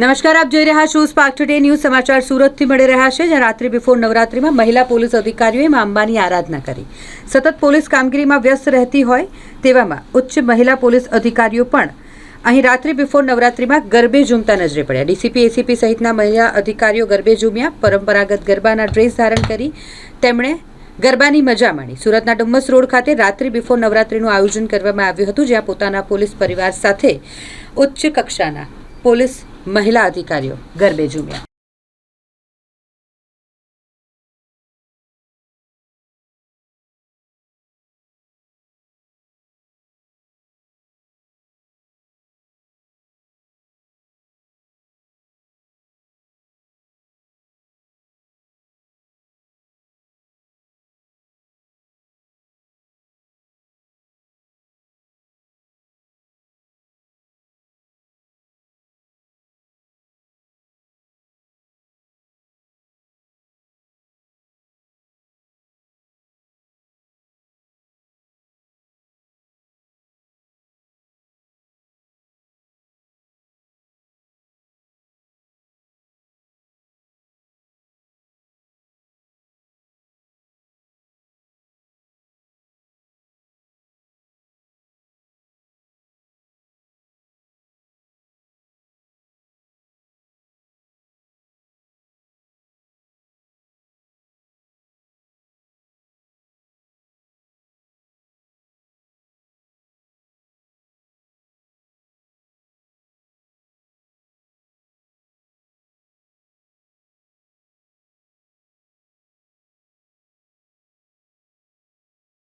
નમસ્કાર, આપ જોઈ રહ્યા છો સ્પાર્ક ટુડે ન્યૂઝ સમાચાર સુરતથી મળી રહ્યા છે, જ્યાં રાત્રિ બિફોર નવરાત્રિમાં મહિલા પોલીસ અધિકારીઓએ મા અંબાની આરાધના કરી. સતત પોલીસ કામગીરીમાં વ્યસ્ત રહેતી હોય તેવામાં ઉચ્ચ મહિલા પોલીસ અધિકારીઓ પણ અહીં રાત્રિ બિફોર નવરાત્રિમાં ગરબે ઝૂમતા નજરે પડ્યા. ડીસીપી એસીપી સહિતના મહિલા અધિકારીઓ ગરબે ઝૂમ્યા. પરંપરાગત ગરબાના ડ્રેસ ધારણ કરી તેમણે ગરબાની મજા માણી. સુરતના ડુમ્મસ રોડ ખાતે રાત્રિ બિફોર નવરાત્રિનું આયોજન કરવામાં આવ્યું હતું, જ્યાં પોતાના પોલીસ પરિવાર સાથે ઉચ્ચ કક્ષાના પોલીસ મહિલા અધિકારીઓ ગરબે ઝૂમ્યા